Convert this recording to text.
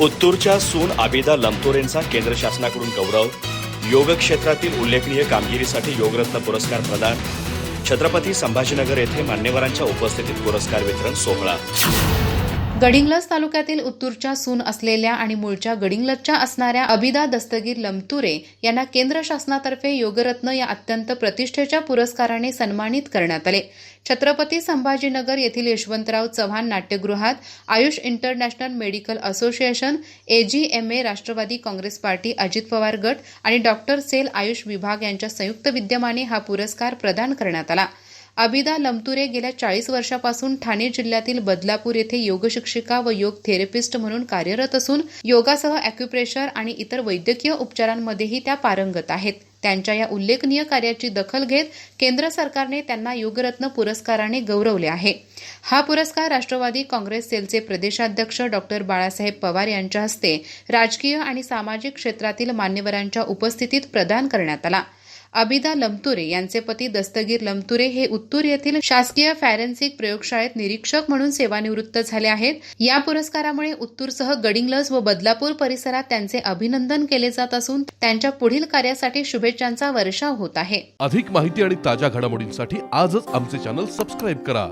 उत्तूरच्या सून आबिदा लमतोरेंचा केंद्र शासनाकडून गौरव योग क्षेत्रातील उल्लेखनीय कामगिरीसाठी योगरत्न पुरस्कार प्रदान छत्रपती संभाजीनगर येथे मान्यवरांच्या उपस्थितीत पुरस्कार वितरण सोहळा. गडिंग्लज तालुक्यातील उत्तूरच्या सून असलेल्या आणि मूळच्या गडिंग्लजच्या असणाऱ्या अबिदा दस्तगीर लमतुरे यांना केंद्र शासनातर्फे योगरत्न या अत्यंत प्रतिष्ठेच्या पुरस्काराने सन्मानित करण्यात आले. छत्रपती संभाजीनगर येथील यशवंतराव चव्हाण नाट्यगृहात Ayush international medical association AGMA Rashtrawadi Congress party Ajit Pawar गट आणि डॉक्टर सेल आयुष विभाग यांच्या संयुक्त विद्यमाने हा पुरस्कार प्रदान करण्यात आला. अबिदा लमतुरे गेल्या चाळीस वर्षापासून ठाणे जिल्ह्यातील बदलापूर येथे योग शिक्षिका व योग थेरपिस्ट म्हणून कार्यरत असून योगासह अॅक्युप्रेशर आणि इतर वैद्यकीय उपचारांमध्येही त्या पारंगत आहेत. त्यांच्या या उल्लेखनीय कार्याची दखल घेत केंद्र सरकारने त्यांना योगरत्न पुरस्काराने गौरवले आहे. हा पुरस्कार राष्ट्रवादी काँग्रेस सेलचे प्रदेशाध्यक्ष डॉक्टर बाळासाहेब पवार यांच्या हस्ते राजकीय आणि सामाजिक क्षेत्रातील मान्यवरांच्या उपस्थितीत प्रदान करण्यात आला. अबिदा लमतुरे यांचे पती दस्तगीर लमतुरे हे उत्तूर येथील शासकीय फॅरेन्सिक प्रयोगशाळेत निरीक्षक म्हणून सेवानिवृत्त झाले आहेत. या पुरस्कारामुळे उत्तूरसह गडिंग्लज व बदलापूर परिसरात त्यांचे अभिनंदन केले जात असून त्यांच्या पुढील कार्यासाठी शुभेच्छांचा वर्षाव होत आहे. अधिक माहिती आणि ताज्या घडामोडींसाठी आजच आमचे चॅनल सबस्क्राईब करा.